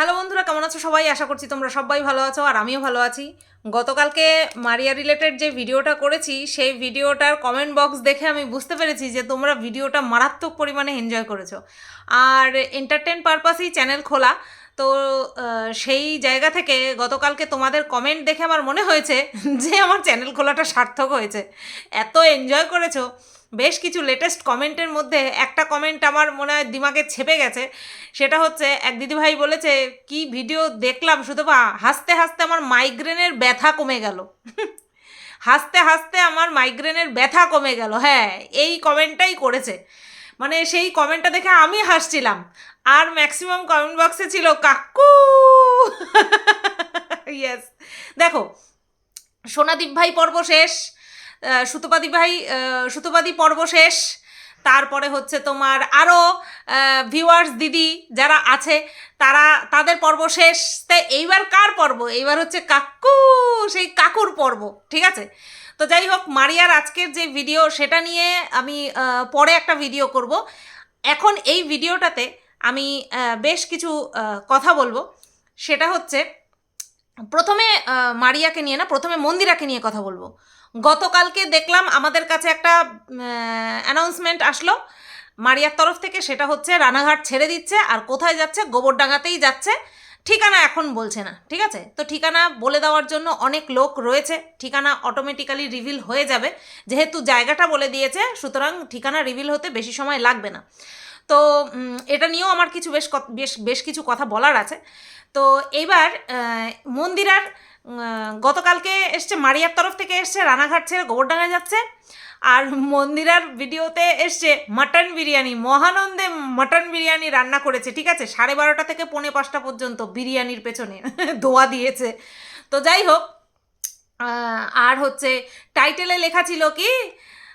Hello বন্ধুরা, কেমন আছো সবাই? আশা করছি তোমরা সবাই ভালো আছো আর আমিও ভালো আছি। গতকালকে মারিয়া রিলেটেড যে ভিডিওটা করেছি, সেই ভিডিওটার কমেন্ট বক্স দেখে আমি বুঝতে পেরেছি যে তোমরা ভিডিওটা মারাত্মক পরিমাণে এনজয় করেছ। আর এন্টারটেন পারপাসেই চ্যানেল খোলা। তো সেই জায়গা থেকে গতকালকে তোমাদের কমেন্ট দেখে আমার মনে হয়েছে যে আমার চ্যানেল খোলাটা সার্থক হয়েছে। এত এনজয় করেছ। বেশ কিছু লেটেস্ট কমেন্টের মধ্যে একটা কমেন্ট আমার মনে হয় দিমাগে ছেপে গেছে। সেটা হচ্ছে, এক দিদিভাই বলেছে, কি ভিডিও দেখলাম? শুধু বা হাসতে হাসতে আমার মাইগ্রেনের ব্যথা কমে গেল। হাসতে হাসতে আমার মাইগ্রেনের ব্যথা কমে গেল। হ্যাঁ এই কমেন্টটাই করেছে। মানে সেই কমেন্টটা দেখে আমি হাসছিলাম। আর ম্যাক্সিমাম কমেন্ট বক্সে ছিল, কাকু! ইয়েস দেখো, সোনাদীপ ভাই পর্ব শেষ। সুতপাদি ভাই সুতপাদি পর্ব শেষ। তারপরে হচ্ছে তোমার আরও ভিউয়ার্স দিদি যারা আছে, তারা, তাদের পর্ব শেষ। তাই এইবার কার পর্ব? এইবার হচ্ছে কাকু, সেই কাকুর পর্ব, ঠিক আছে? তো যাই হোক, মারিয়ার আজকের যে ভিডিও সেটা নিয়ে আমি পরে একটা ভিডিও করব। এখন এই ভিডিওটাতে আমি বেশ কিছু কথা বলব। সেটা হচ্ছে, প্রথমে মারিয়াকে নিয়ে না, প্রথমে মন্দিরাকে নিয়ে কথা বলব। গতকালকে দেখলাম আমাদের কাছে একটা অ্যানাউন্সমেন্ট আসলো। মারিয়ার তরফ থেকে সেটা হচ্ছে রানাঘাট ছেড়ে দিচ্ছে আর কোথায় যাচ্ছে? গোবরডাঙ্গাতেই যাচ্ছে। ঠিকানা এখন বলছে না, ঠিক আছে? তো ঠিকানা বলে দেওয়ার জন্য অনেক লোক রয়েছে। ঠিকানা অটোমেটিক্যালি রিভিল হয়ে যাবে। যেহেতু জায়গাটা বলে দিয়েছে, সুতরাং ঠিকানা রিভিল হতে বেশি সময় লাগবে না। তো এটা নিয়েও আমার কিছু বেশ বেশ বেশ কিছু কথা বলার আছে। তো এইবার মন্দিরার গতকালকে এসছে মারিয়ার তরফ থেকে এসছে, রানাঘাট ছেড়ে গোবরডাঙ্গা যাচ্ছে। আর মন্দিরার ভিডিওতে এসছে মাটন বিরিয়ানি, মহানন্দে মাটন বিরিয়ানি রান্না করেছে, ঠিক আছে? সাড়ে বারোটা থেকে পৌনে পাঁচটা পর্যন্ত বিরিয়ানির পেছনে ধোয়া দিয়েছে। তো যাই হোক আর হচ্ছে টাইটেলে লেখা ছিল কি,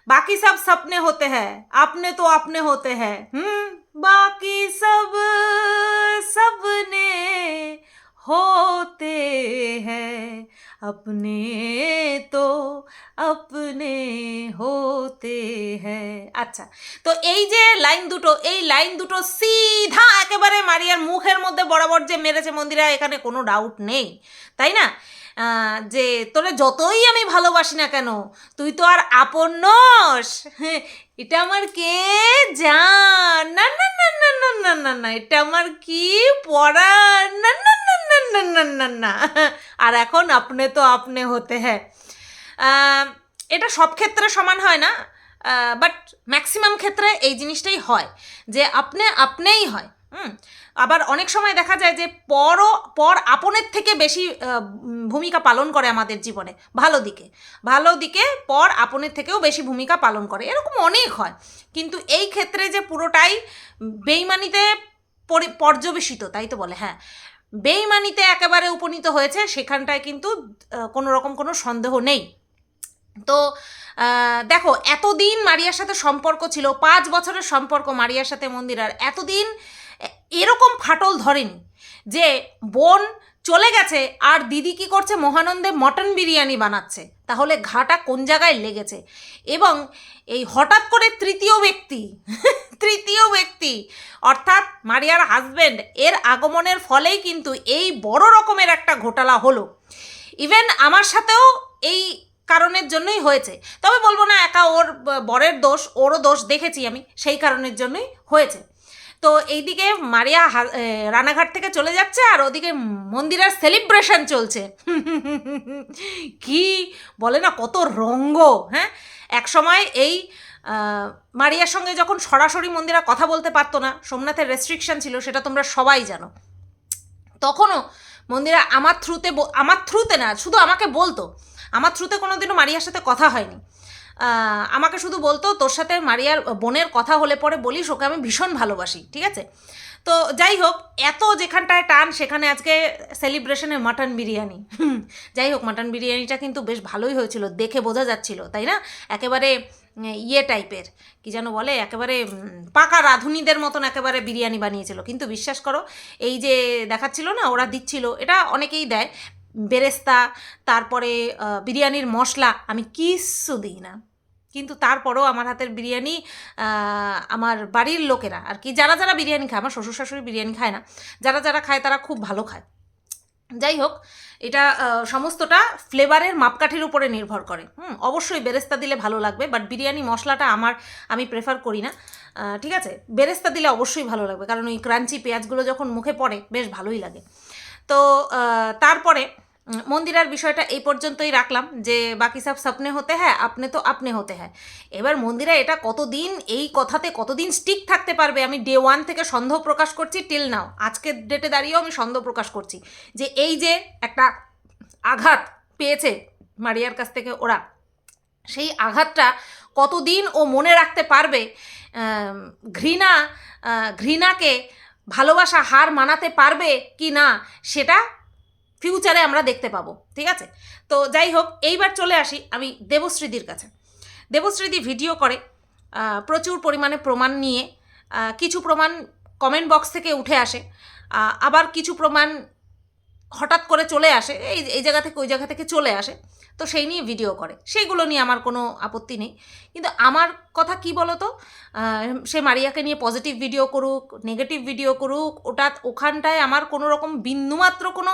বাকি সব স্বপ্নে হতে হ্যাঁ আপনি তো আপনি হতে হ্যাঁ। হুম, বাকি সব সপনে होते हैं। अपने তো আপনে হতে হ্যাঁ আচ্ছা তো এই যে লাইন দুটো, এই লাইন দুটো সিধা একেবারে মারিয়ার মুখের মধ্যে বরাবর যে মেরেছে মন্দিরা, এখানে কোনো ডাউট নেই, তাই না? যে তোরে যতই আমি ভালোবাসি না কেন, তুই তো আর আপন নস। হ্যাঁ, এটা আমার কে জান? না না না না না না না, এটা আমার কি পড়া? না না আর এখন আপনি তো আপনি হতে হ্যাঁ এটা সব ক্ষেত্রে সমান হয় না বাট ম্যাক্সিমাম ক্ষেত্রে এই জিনিসটাই হয় যে আপনি আপনিই হয় হুম আবার অনেক সময় দেখা যায় যে পরও পর আপনের থেকে বেশি ভূমিকা পালন করে আমাদের জীবনে ভালো দিকে ভালো দিকে পর আপনের থেকেও বেশি ভূমিকা পালন করে এরকম অনেক হয় কিন্তু এই ক্ষেত্রে যে পুরোটাই বেইমানিতে পরি পর্যবেসিত তাই তো বলে হ্যাঁ বেইমানিতে একেবারে উপনীত হয়েছে, সেখানটায় কিন্তু কোনো রকম কোনো সন্দেহ নেই। তো দেখো, এতদিন মারিয়ার সাথে সম্পর্ক ছিল, পাঁচ বছরের সম্পর্ক মারিয়ার সাথে মন্দিরার, এতদিন এরকম ফাটল ধরেনি যে বোন চলে গেছে। আর দিদি কি করছে? মহানন্দে মটন বিরিয়ানি বানাচ্ছে। তাহলে ঘাটা কোন জায়গায় লেগেছে? এবং এই হঠাৎ করে তৃতীয় ব্যক্তি তৃতীয় ব্যক্তি, অর্থাৎ মারিয়ার হাজব্যান্ড এর আগমনের ফলেই কিন্তু এই বড় রকমের একটা ঘোটালা হলো। ইভেন আমার সাথেও এই কারণের জন্যই হয়েছে। তবে বলব না, একা ওর বরের দোষ, ওরও দোষ দেখেছি আমি, সেই কারণের জন্যই হয়েছে। তো এইদিকে মারিয়া রানাঘাট থেকে চলে যাচ্ছে আর ওদিকে মন্দিরের সেলিব্রেশন চলছে। কি বলে না, কত রঙ্গ হ্যাঁ? এক সময় এই মারিয়ার সঙ্গে যখন সরাসরি মন্দিরা কথা বলতে পারতো না, সোমনাথের রেস্ট্রিকশন ছিল, সেটা তোমরা সবাই জানো। তখনও মন্দিরা আমার থ্রুতে আমার থ্রুতে না, শুধু আমাকে বলতো। আমার থ্রুতে কোনো দিনও মারিয়ার সাথে কথা হয়নি। আমাকে শুধু বলতো, তোর সাথে মারিয়ার বোনের কথা হলে পরে বলিস, ওকে আমি ভীষণ ভালোবাসি ঠিক আছে? তো যাই হোক, এত যেখানটায় টান, সেখানে আজকে সেলিব্রেশনে মাটন বিরিয়ানি। যাই হোক, মাটন বিরিয়ানিটা কিন্তু বেশ ভালোই হয়েছিল, দেখে বোঝা যাচ্ছিল, তাই না? একেবারে ইয়ে টাইপের, কি যেন বলে, একেবারে পাকা রাঁধুনিদের মতন একেবারে বিরিয়ানি বানিয়েছিল। কিন্তু বিশ্বাস করো, এই যে দেখাচ্ছিল না, ওরা দিচ্ছিল, এটা অনেকেই দেয় বেরেস্তা, তারপরে বিরিয়ানির মশলা, আমি কিচ্ছু দিই না। কিন্তু তারপরেও আমার হাতের বিরিয়ানি আমার বাড়ির লোকেরা আর কি, যারা যারা বিরিয়ানি খায়, আমার শ্বশুর শাশুড়ি বিরিয়ানি খায় না, যারা যারা খায় তারা খুব ভালো খায়। যাই হোক, এটা সমস্তটা ফ্লেভারের মাপকাঠির উপরে নির্ভর করে। হুম, অবশ্যই বেরেস্তা দিলে ভালো লাগবে, বাট বিরিয়ানি মশলাটা আমার, আমি প্রেফার করি না। ঠিক আছে, বেরেস্তা দিলে অবশ্যই ভালো লাগবে, কারণ ওই ক্রাঞ্চি পেঁয়াজগুলো যখন মুখে পড়ে, বেশ ভালোই লাগে। তো তারপরে মন্দিরার বিষয়টা এই পর্যন্তই রাখলাম যে বাকি সব স্বপ্নে হতে হ্যাঁ আপনি তো আপনি হতে হ্যাঁ। এবার মন্দিরা এটা কতদিন, এই কথাতে কতদিন স্টিক থাকতে পারবে? আমি ডে ওয়ান থেকে সন্দেহ প্রকাশ করছি টিল নাও আজকের ডেটে দাঁড়িয়েও আমি সন্দেহ প্রকাশ করছি যে এই যে একটা আঘাত পেয়েছে মারিয়ার কাছ থেকে ওরা, সেই আঘাতটা কতদিন ও মনে রাখতে পারবে? ঘৃণা ঘৃণাকে ভালোবাসা, হার মানাতে পারবে কি না, সেটা ফিউচারে আমরা দেখতে পাবো, ঠিক আছে? তো যাই হোক, এইবার চলে আসি আমি দেবশ্রীদির কাছে। দেবশ্রীদি ভিডিও করে প্রচুর পরিমাণে প্রমাণ নিয়ে কিছু প্রমাণ কমেন্ট বক্স থেকে উঠে আসে আবার কিছু প্রমাণ হঠাৎ করে চলে আসে, এই এই জায়গা থেকে ওই জায়গা থেকে চলে আসে। তো সেই নিয়ে ভিডিও করে। সেইগুলো নিয়ে আমার কোনো আপত্তি নেই। কিন্তু আমার কথা কি বলো তো সে মারিয়াকে নিয়ে পজিটিভ ভিডিও করুক নেগেটিভ ভিডিও করুক, ওটা ওখানটায় আমার কোনো রকম বিন্দুমাত্র কোনো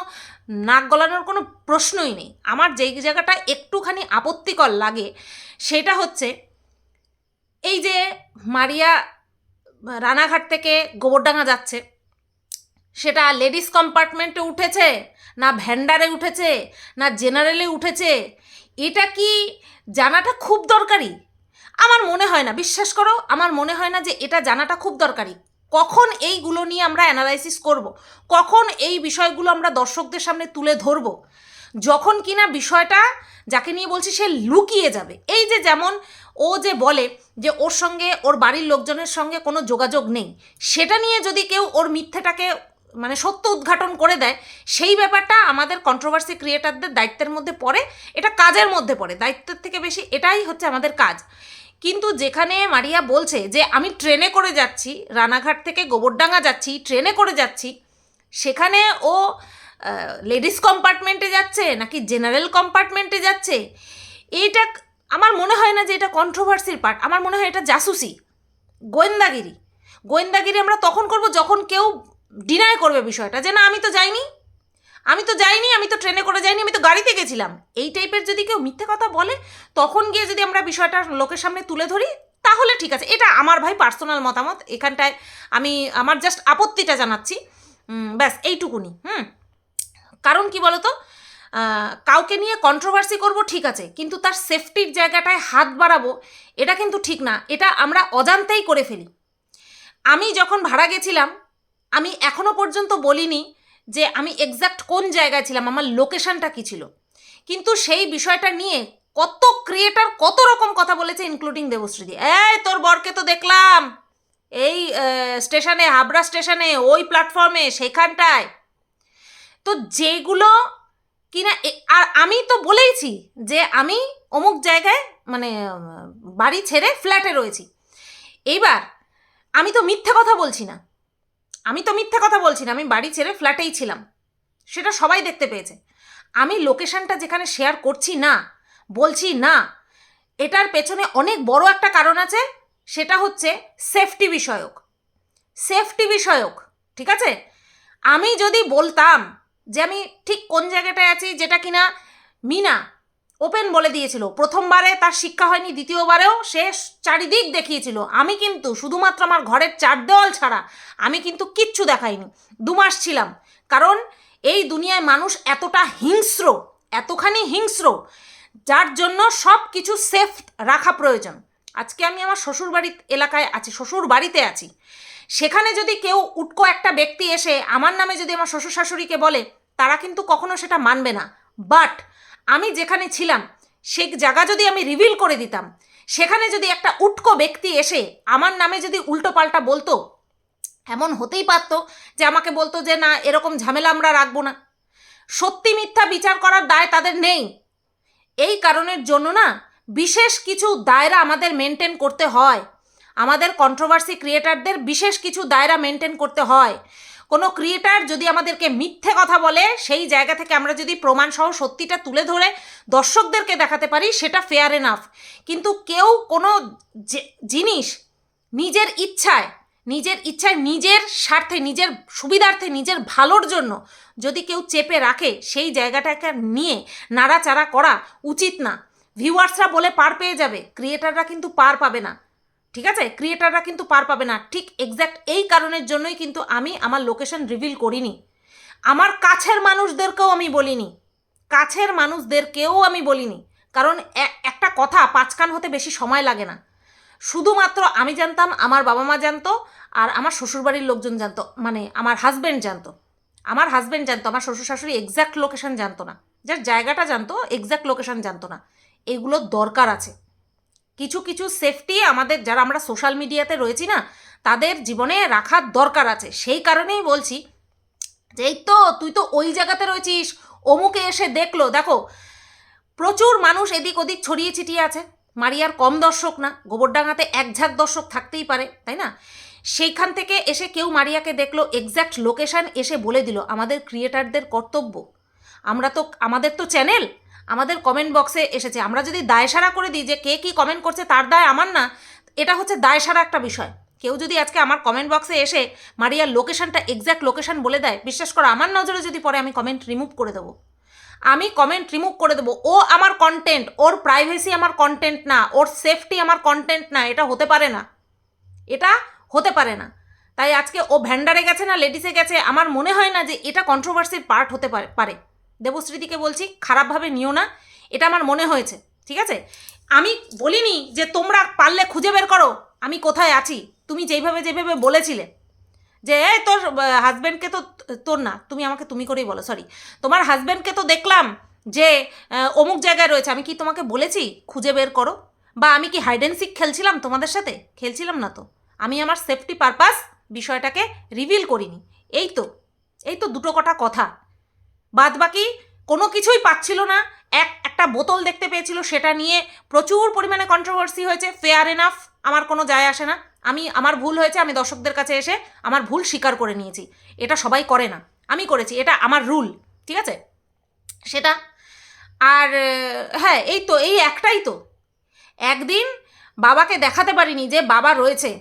নাক গলানোর কোনো প্রশ্নই নেই। আমার যেই জায়গাটা একটুখানি আপত্তিকর লাগে, সেটা হচ্ছে এই যে মারিয়া রানাঘাট থেকে গোবরডাঙ্গা যাচ্ছে সেটা লেডিস কম্পার্টমেন্টে উঠেছে, না ভ্যান্ডারে উঠেছে, না জেনারেলে উঠেছে। এটা কি জানাটা খুব দরকারি? আমার মনে হয় না, বিশ্বাস করো, আমার মনে হয় না যে এটা জানাটা খুব দরকারি। কখন এইগুলো নিয়ে আমরা অ্যানালাইসিস করব। কখন এই বিষয়গুলো আমরা দর্শকদের সামনে তুলে ধরব? যখন কিনা বিষয়টা যাকে নিয়ে বলছি সে লুকিয়ে যাবে। এই যে যেমন ও যে বলে যে ওর সঙ্গে, ওর বাড়ির লোকজনের সঙ্গে কোনো যোগাযোগ নেই, সেটা নিয়ে যদি কেউ ওর মিথ্যেটাকে মানে সত্য উদ্ঘাটন করে দেয়, সেই ব্যাপারটা আমাদের কন্ট্রোভার্সি ক্রিয়েটারদের দায়িত্বের মধ্যে পড়ে, এটা কাজের মধ্যে পড়ে, দায়িত্বের থেকে বেশি এটাই হচ্ছে আমাদের কাজ। কিন্তু যেখানে মারিয়া বলছে যে, আমি ট্রেনে করে যাচ্ছি, রানাঘাট থেকে গোবরডাঙ্গা যাচ্ছি, ট্রেনে করে যাচ্ছি, সেখানে ও লেডিস কম্পার্টমেন্টে যাচ্ছে নাকি জেনারেল কম্পার্টমেন্টে যাচ্ছে, এইটা আমার মনে হয় না যে এটা কন্ট্রোভার্সির পার্ট আমার মনে হয় এটা জাসুসি, গোয়েন্দাগিরি। গোয়েন্দাগিরি আমরা তখন করব যখন কেউ ডিনাই করবে বিষয়টা যে না, আমি তো যাইনি। আমি তো যাইনি, আমি তো ট্রেনে করে যাইনি, আমি তো গাড়িতে গেছিলাম। এই টাইপের যদি কেউ মিথ্যে কথা বলে, তখন গিয়ে যদি আমরা বিষয়টা লোকের সামনে তুলে ধরি, তাহলে ঠিক আছে। এটা আমার ভাই পার্সোনাল মতামত। এখানটায় আমি আমার জাস্ট আপত্তিটা জানাচ্ছি। ব্যাস, এইটুকুনি, হুম? কারণ কি বলতো? কাউকে নিয়ে কন্ট্রোভার্সি করব ঠিক আছে, কিন্তু তার সেফটির জায়গাটায় হাত বাড়াবো, এটা কিন্তু ঠিক না। এটা আমরা অজান্তেই করে ফেলি। আমি যখন ভাড়া গেছিলাম আমি এখনও পর্যন্ত বলিনি যে আমি এক্স্যাক্ট কোন জায়গায় ছিলাম, আমার লোকেশনটা কী ছিল। কিন্তু সেই বিষয়টা নিয়ে কত ক্রিয়েটার কত রকম কথা বলেছে ইনক্লুডিং দেবশ্রীদি এই, তোর বরকে তো দেখলাম। এই স্টেশনে, হাবড়া স্টেশনে, ওই প্ল্যাটফর্মে সেখানটায়। তো যেগুলো কিনা আর আমি তো বলেইছি যে আমি অমুক জায়গায় মানে বাড়ি ছেড়ে ফ্ল্যাটে রয়েছি। এইবার আমি তো মিথ্যে কথা বলছি না। আমি তো মিথ্যে কথা বলছি না, আমি বাড়ি ছেড়ে ফ্ল্যাটেই ছিলাম। সেটা সবাই দেখতে পেয়েছে। আমি লোকেশনটা যেখানে শেয়ার করছি না, বলছি না, এটার পেছনে অনেক বড় একটা কারণ আছে, সেটা হচ্ছে সেফটি বিষয়ক। সেফটি বিষয়ক, ঠিক আছে? আমি যদি বলতাম যে আমি ঠিক কোন জায়গাটায় আছি, যেটা কিনা মিনা ওপেন বলে দিয়েছিল। প্রথমবারে তার শিক্ষা হয়নি, দ্বিতীয়বারেও সে চারিদিক দেখিয়েছিল। আমি কিন্তু শুধুমাত্র আমার ঘরের চার দেওয়াল ছাড়া আমি কিন্তু কিচ্ছু দেখাইনি। দু মাস ছিলাম। কারণ এই দুনিয়ায় মানুষ এতটা হিংস্র, এতখানি হিংস্র, যার জন্য সব কিছু সেফ রাখা প্রয়োজন। আজকে আমি আমার শ্বশুর বাড়ির এলাকায় আছি শ্বশুর বাড়িতে আছি। সেখানে যদি কেউ উটকো একটা ব্যক্তি এসে আমার নামে যদি আমার শ্বশুর শাশুড়িকে বলে, তারা কিন্তু কখনো সেটা মানবে না। বাট আমি যেখানে ছিলাম, সে জায়গা যদি আমি রিভিল করে দিতাম, সেখানে যদি একটা উটকো ব্যক্তি এসে আমার নামে যদি উল্টো পাল্টা বলতো, এমন হতেই পারতো যে আমাকে বলতো যে না, এরকম ঝামেলা আমরা রাখব না। সত্যি মিথ্যা বিচার করার দায় তাদের নেই। এই কারণের জন্য না, বিশেষ কিছু দায়রা আমাদের মেনটেন করতে হয়। আমাদের কন্ট্রোভার্সি ক্রিয়েটারদের বিশেষ কিছু দায়রা মেনটেন করতে হয়। কোনো ক্রিয়েটার যদি আমাদেরকে মিথ্যে কথা বলে, সেই জায়গা থেকে আমরা যদি প্রমাণ সহ সত্যিটা তুলে ধরে দর্শকদেরকে দেখাতে পারি, সেটা ফেয়ার এনাফ কিন্তু কেউ কোনো জিনিস নিজের ইচ্ছায় নিজের ইচ্ছায় নিজের স্বার্থে, নিজের সুবিধার্থে, নিজের ভালোর জন্য যদি কেউ চেপে রাখে, সেই জায়গাটাকে নিয়ে নাড়াচাড়া করা উচিত না। ভিউয়ার্সরা বলে পার পেয়ে যাবে, ক্রিয়েটাররা কিন্তু পার পাবে না। ঠিক আছে? ক্রিয়েটাররা কিন্তু পার পাবে না। ঠিক এক্স্যাক্ট এই কারণের জন্যই কিন্তু আমি আমার লোকেশন রিভিল করিনি। আমার কাছের মানুষদেরকেও আমি বলিনি। কাছের মানুষদেরকেও আমি বলিনি। কারণ একটা কথা পাঁচকান হতে বেশি সময় লাগে না। শুধুমাত্র আমি জানতাম, আমার বাবা মা জানতো, আর আমার শ্বশুরবাড়ির লোকজন জানতো মানে আমার হাজব্যান্ড জানতো। আমার হাজব্যান্ড জানতো, আমার শ্বশুর শাশুড়ি এক্স্যাক্ট লোকেশন জানতো না। যার জায়গাটা জানতো এক্স্যাক্ট লোকেশন জানতো না। এগুলো দরকার আছে। কিছু কিছু সেফটি আমাদের যারা আমরা সোশ্যাল মিডিয়াতে রয়েছি না, তাদের জীবনে রাখার দরকার আছে। সেই কারণেই বলছি যে, এই তো তুই তো ওই জায়গাতে রয়েছিস, অমুকে এসে দেখল। দেখো, প্রচুর মানুষ এদিক ওদিক ছড়িয়ে ছিটিয়ে আছে। মারিয়ার কম দর্শক না, গোবরডাঙ্গাতে এক ঝাঁক দর্শক থাকতেই পারে, তাই না? সেইখান থেকে এসে কেউ মারিয়াকে দেখল এক্স্যাক্ট লোকেশন এসে বলে দিল, আমাদের ক্রিয়েটারদের কর্তব্য। আমরা তো, আমাদের তো চ্যানেল আমাদের কমেন্ট বক্সে এসেছে। আমরা যদি দায়সারা করে দিই যে কে কী কমেন্ট করছে, তার দায় আমার না, এটা হচ্ছে দায়সারা একটা বিষয়। কেউ যদি আজকে আমার কমেন্ট বক্সে এসে মারিয়ার লোকেশনটা এক্স্যাক্ট লোকেশন বলে দেয়, বিশ্বাস করো, আমার নজরে যদি পরে আমি কমেন্ট রিমুভ করে দেবো। আমি কমেন্ট রিমুভ করে দেবো। ও আমার কন্টেন্ট ওর প্রাইভেসি আমার কন্টেন্ট না, ওর সেফটি আমার কন্টেন্ট না, এটা হতে পারে না। এটা হতে পারে না। তাই আজকে ও ভ্যান্ডারে গেছে না লেডিসে গেছে, আমার মনে হয় না যে এটা কন্ট্রোভার্সির পার্ট হতে পারে পারে। দেবশ্রীদিকে বলছি, খারাপভাবে নিও না। এটা আমার মনে হয়েছে, ঠিক আছে? আমি বলিনি যে তোমরা পারলে খুঁজে বের করো, আমি কোথায় আছি? তুমি যেইভাবে যেভাবে বলেছিলে যে, এই তোর হাজব্যান্ডকে তো, তোর না, তুমি আমাকে তুমি করেই বলো সরি তোমার হাজব্যান্ডকে তো দেখলাম যে অমুক জায়গায় রয়েছে, আমি কি তোমাকে বলেছি খুঁজে বের করো? বা আমি কি হাইড খেলছিলাম তোমাদের সাথে? খেলছিলাম না তো। আমি আমার সেফটি পারপাস বিষয়টাকে রিভিল করিনি। এই তো এই তো দুটো কটা কথা। বাদ বাকি কোনো কিছুই পাচ্ছিল না। এক, একটা বোতল দেখতে পেয়েছিল, সেটা নিয়ে প্রচুর পরিমাণে কন্ট্রোভার্সি হয়েছে। ফেয়ার এনাফ আমার কোনো যায় আসে না। আমি, আমার ভুল হয়েছে, আমি দর্শকদের কাছে এসে আমার ভুল স্বীকার করে নিয়েছি। এটা সবাই করে না। আমি করেছি, এটা আমার রুল ঠিক আছে? সেটা, আর হ্যাঁ এই তো, এই একটাই তো। একদিন বাবাকে দেখাতে পারিনি যে বাবা রয়েছে,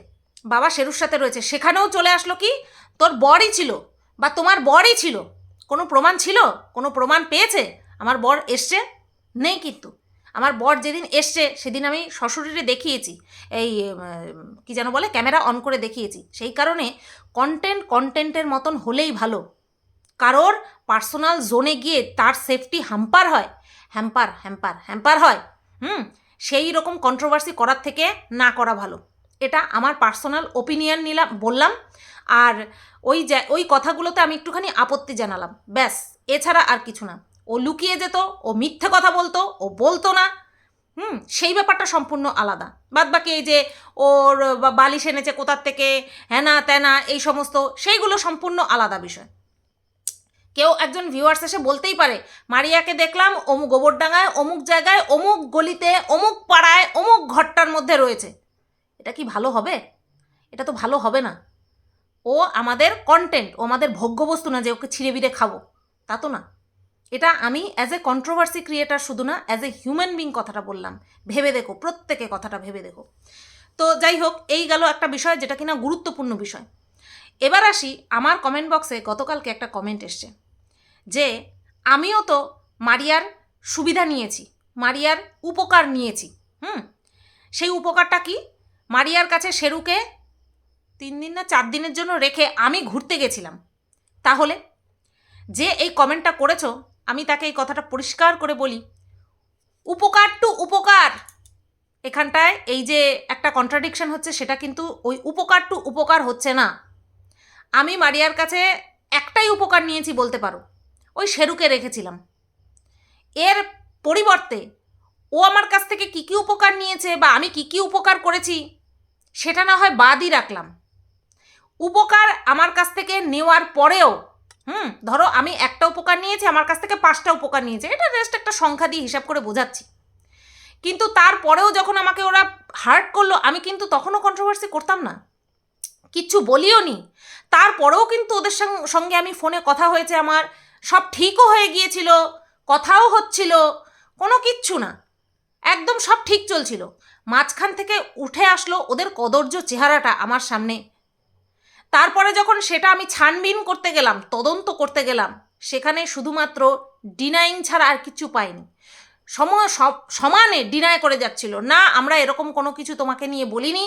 বাবা শেরুর সাথে রয়েছে। সেখানেও চলে আসলো কি? তোর বরই ছিল, বা তোমার বরই ছিল। কোনো প্রমাণ ছিল? কোনো প্রমাণ পেয়েছে? আমার বর এসছে? নেই কিন্তু। আমার বর যেদিন এসছে, সেদিন আমি শ্বশুরেরে দেখিয়েছি। এই কি যেন বলে, ক্যামেরা অন করে দেখিয়েছি। সেই কারণে কন্টেন্ট কন্টেন্টের মতন হলেই ভালো। কারোর পার্সোনাল জোনে গিয়ে তার সেফটি হ্যাম্পার হয়। হ্যাম্পার হ্যাম্পার হ্যাম্পার হয়। হুম? সেই রকম কন্ট্রোভার্সি করার থেকে না করা ভালো। এটা আমার পার্সোনাল ওপিনিয়ন নিলাম, বললাম। আর ওই ওই কথাগুলোতে আমি একটুখানি আপত্তি জানালাম। ব্যাস, এছাড়া আর কিছু না। ও লুকিয়ে যেত, ও মিথ্যে কথা বলতো, ও বলতো না। হুম, সেই ব্যাপারটা সম্পূর্ণ আলাদা। বাদ বাকি এই যে ওর বালিশ এনেছে কোথার থেকে হ্যানা ত্যানা এই সমস্ত, সেইগুলো সম্পূর্ণ আলাদা বিষয়। কেউ একজন ভিউয়ার্স এসে বলতেই পারে, মারিয়াকে দেখলাম অমুক গোবরডাঙ্গায়, অমুক জায়গায়, অমুক গলিতে, অমুক পাড়ায়, অমুক ঘরটার মধ্যে রয়েছে। এটা কি ভালো হবে? এটা তো ভালো হবে না। ও আমাদের কন্টেন্ট ও আমাদের ভোগ্যবস্তু না যে ওকে ছিঁড়ে বিড়ে খাব। তা তো না। এটা আমি অ্যাজ এ কন্ট্রোভার্সি ক্রিয়েটার শুধু না অ্যাজ এ হিউম্যান বিং কথাটা বললাম। ভেবে দেখো, প্রত্যেকে কথাটা ভেবে দেখো। তো যাই হোক, এই গেল একটা বিষয় যেটা কিনা গুরুত্বপূর্ণ বিষয়। এবার আসি, আমার কমেন্ট বক্সে গতকালকে একটা কমেন্ট এসছে যে, আমিও তো মারিয়ার সুবিধা নিয়েছি, মারিয়ার উপকার নিয়েছি, হুম? সেই উপকারটা কি? মারিয়ার কাছে শেরুকে তিন দিন না চার দিনের জন্য রেখে আমি ঘুরতে গেছিলাম। তাহলে যে এই কমেন্টটা করেছ, আমি তাকে এই কথাটা পরিষ্কার করে বলি। উপকার টু উপকার! এখানটায় এই যে একটা কন্ট্রাডিকশন হচ্ছে, সেটা কিন্তু ওই উপকার টু উপকার হচ্ছে না। আমি মারিয়ার কাছে একটাই উপকার নিয়েছি বলতে পারো, ওই শেরুকে রেখেছিলাম। এর পরিবর্তে ও আমার কাছ থেকে কী কী উপকার নিয়েছে বা আমি কী কী উপকার করেছি, সেটা না হয় বাদই রাখলাম। উপকার আমার কাছ থেকে নেওয়ার পরেও, হুম, ধরো আমি একটা উপকার নিয়েছি, আমার কাছ থেকে পাঁচটা উপকার নিয়েছে, এটা জাস্ট একটা সংখ্যা দিয়ে হিসাব করে বোঝাচ্ছি। কিন্তু তারপরেও যখন আমাকে ওরা হার্ট করল, আমি কিন্তু তখনও কন্ট্রোভার্সি করতাম না। কিচ্ছু বলিও নি। তারপরেও কিন্তু ওদের সঙ্গ- আমি ফোনে কথা হয়েছে আমার, সব ঠিকও হয়ে গিয়েছিল, কথাও হচ্ছিল, কোনো কিচ্ছু না। একদম সব ঠিক চলছিল। মাঝখান থেকে উঠে আসলো ওদের কদর্য চেহারাটা আমার সামনে। তারপরে যখন সেটা আমি ছানবিন করতে গেলাম, তদন্ত করতে গেলাম, সেখানে শুধুমাত্র ডিনাইং ছাড়া আর কিছু পাইনি। সম সমানে ডিনাই করে যাচ্ছিল, না, আমরা এরকম কোনো কিছু তোমাকে নিয়ে বলিনি,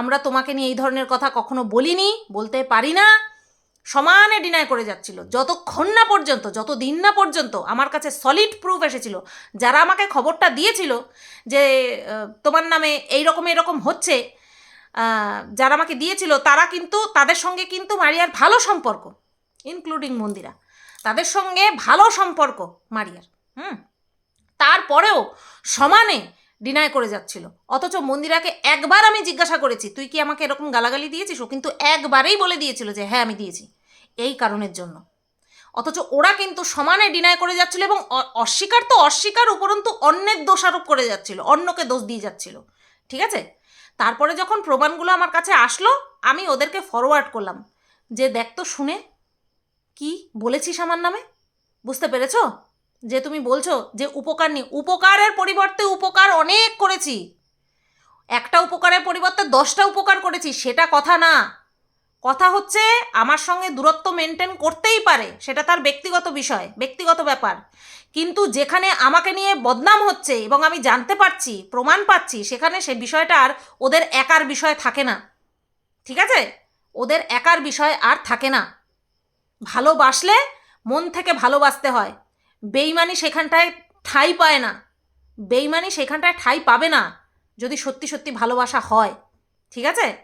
আমরা তোমাকে নিয়ে এই ধরনের কথা কখনো বলিনি, বলতে পারি না। সমানে ডিনাই করে যাচ্ছিল। যতক্ষণ না পর্যন্ত যত দিন না পর্যন্ত আমার কাছে সলিড প্রুফ এসেছিল, যারা আমাকে খবরটা দিয়েছিল যে তোমার নামে এই রকম এরকম হচ্ছে যারা আমাকে দিয়েছিল, তারা কিন্তু, তাদের সঙ্গে কিন্তু মারিয়ার ভালো সম্পর্ক ইনক্লুডিং মন্দিরা। তাদের সঙ্গে ভালো সম্পর্ক মারিয়ার, হুম? তারপরেও সমানে ডিনাই করে যাচ্ছিল। অথচ মন্দিরাকে একবার আমি জিজ্ঞাসা করেছি, তুই কি আমাকে এরকম গালাগালি দিয়েছিস? ও কিন্তু একবারেই বলে দিয়েছিল যে হ্যাঁ আমি দিয়েছি। এই কারণের জন্য। অথচ ওরা কিন্তু সমানে ডিনাই করে যাচ্ছিল এবং অস্বীকার তো অস্বীকার, উপরন্তু অন্যের দোষারোপ করে যাচ্ছিল, অন্যকে দোষ দিয়ে যাচ্ছিল। ঠিক আছে? তারপরে যখন প্রমাণগুলো আমার কাছে আসলো, আমি ওদেরকে ফরওয়ার্ড করলাম। যে দেখ তো শুনে, কি বলেছিস আমার নামে? বুঝতে পেরেছ? যে তুমি বলছো যে উপকার নেই। উপকারের পরিবর্তে উপকার অনেক করেছি। একটা উপকারের পরিবর্তে দশটা উপকার করেছি, সেটা কথা না। কথা হচ্ছে, আমার সঙ্গে দূরত্ব মেনটেন করতেই পারে, সেটা তার ব্যক্তিগত বিষয়, ব্যক্তিগত ব্যাপার। কিন্তু যেখানে আমাকে নিয়ে বদনাম হচ্ছে এবং আমি জানতে পারছি, প্রমাণ পাচ্ছি, সেখানে সে বিষয়টা আর ওদের একার বিষয় থাকে না। ঠিক আছে? ওদের একার বিষয় আর থাকে না। ভালোবাসলে মন থেকে ভালোবাসতে হয়। বেইমানি সেখানটায় ঠাঁই পায় না। বেইমানি সেখানটায় ঠাঁই পাবে না যদি সত্যি সত্যি ভালোবাসা হয়। ঠিক আছে?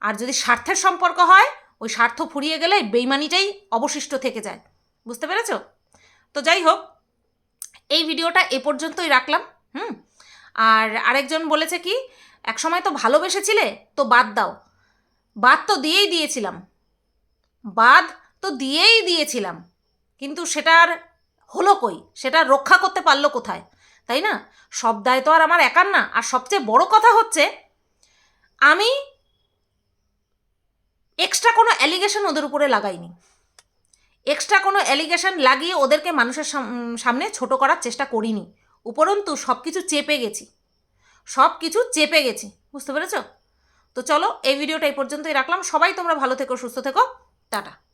আর যদি স্বার্থের সম্পর্ক হয়, ওই স্বার্থ ফুরিয়ে গেলে বেইমানিটাই অবশিষ্ট থেকে যায়। বুঝতে পেরেছ? তো যাই হোক এই ভিডিওটা এ পর্যন্তই রাখলাম, হুম? আর আরেকজন বলেছে কি, একসময় তো ভালোবেসেছিলে, তো বাদ দাও। বাদ তো দিয়েই দিয়েছিলাম। বাদ তো দিয়েই দিয়েছিলাম। কিন্তু সেটার হলো কই? সেটা রক্ষা করতে পারল কোথায়? তাই না? সব দায় তো আর আমার একার না। আর সবচেয়ে বড় কথা হচ্ছে, আমি এক্সট্রা কোনো অ্যালিগেশন ওদের উপরে লাগাইনি। এক্সট্রা কোনো অ্যালিগেশন লাগিয়ে ওদেরকে মানুষের সাম- সামনে ছোট করার চেষ্টা করিনি। উপরন্তু সব কিছু চেপে গেছি। সব কিছু চেপে গেছি। বুঝতে পেরেছ? তো চলো এই ভিডিওটা এই পর্যন্তই রাখলাম। সবাই তোমরা ভালো থেকো, সুস্থ থেকো। টাটা।